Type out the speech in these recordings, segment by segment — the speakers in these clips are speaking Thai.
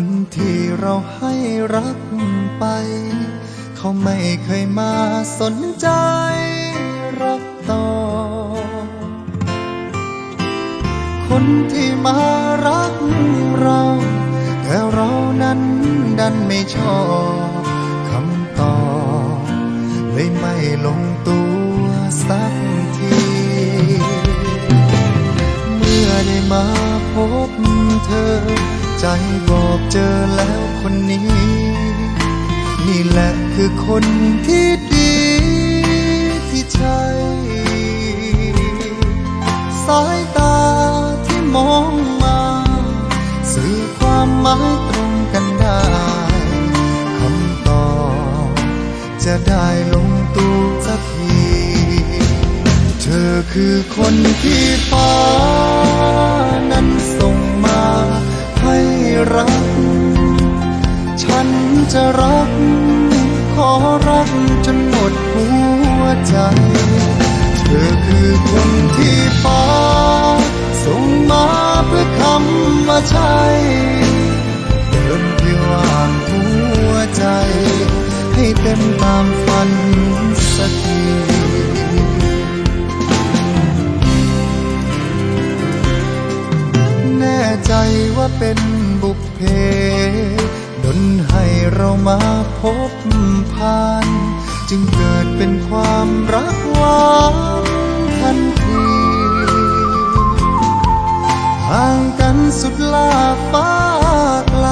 คนที่เราให้รักไป เขาไม่เคยมาสนใจรักต่อ คนที่มารักเรา แต่เรานั้นดันไม่ชอบคำตอบเลยไม่ลงตัวสักที เมื่อได้มาพบเธอ ใจบอกเจอแล้วคนนี้ นี่แหละคือคนที่ดีที่ใช่สายตาที่มองมา สื่อความหมายตรงกันได้คำตอบจะได้ลงตัวสักที เธอคือคนที่ฟ้านั้นส รัก ฉันจะรัก ขอรักจนหมดหัวใจ เธอคือคนที่ฟ้าส่งมาเพื่อคำว่าใช่เดินเพียงว่างหัวใจ ให้เต็มตามฝันสักทีแน่ใจว่าเป็น เพ ดนให้เรามาพบผ่าน จึงเกิดเป็นความรักหวานทันทีห่างกันสุดลาฟ้าไกล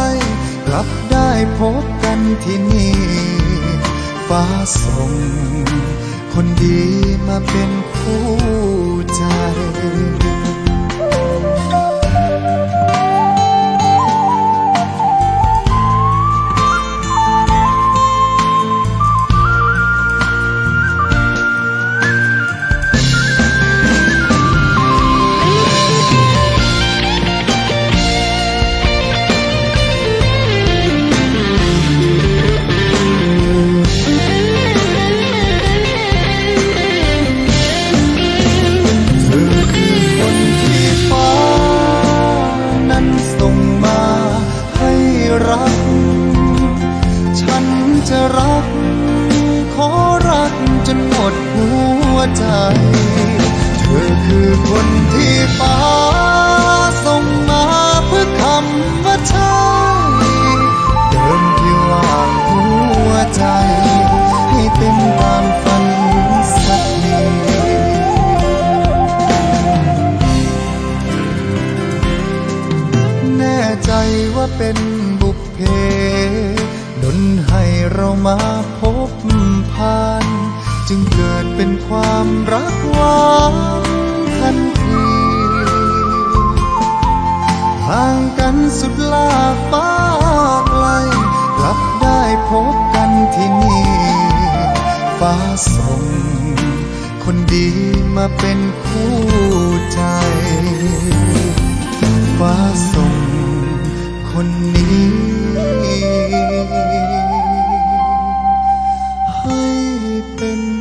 กลับได้พบกันที่นี่ ฟ้าส่งคนดีมาเป็น ใจ เธอคือคนที่ฟ้าส่งมาเพื่อคำว่าใช่เดินที่วางหัวใจ ให้เต็มตามฝันสักทีแน่ใจว่าเป็นบุพเพดนให้เรามาพบผ่าน จึงเกิด ความรักหวานทันทีห่างกันสุดลาฟ้าไกลกลับได้พบกันที่นี่ ฟ้าส่งคนดีมาเป็นคู่ใจ ฟ้าส่งคนนี้ให้เป็น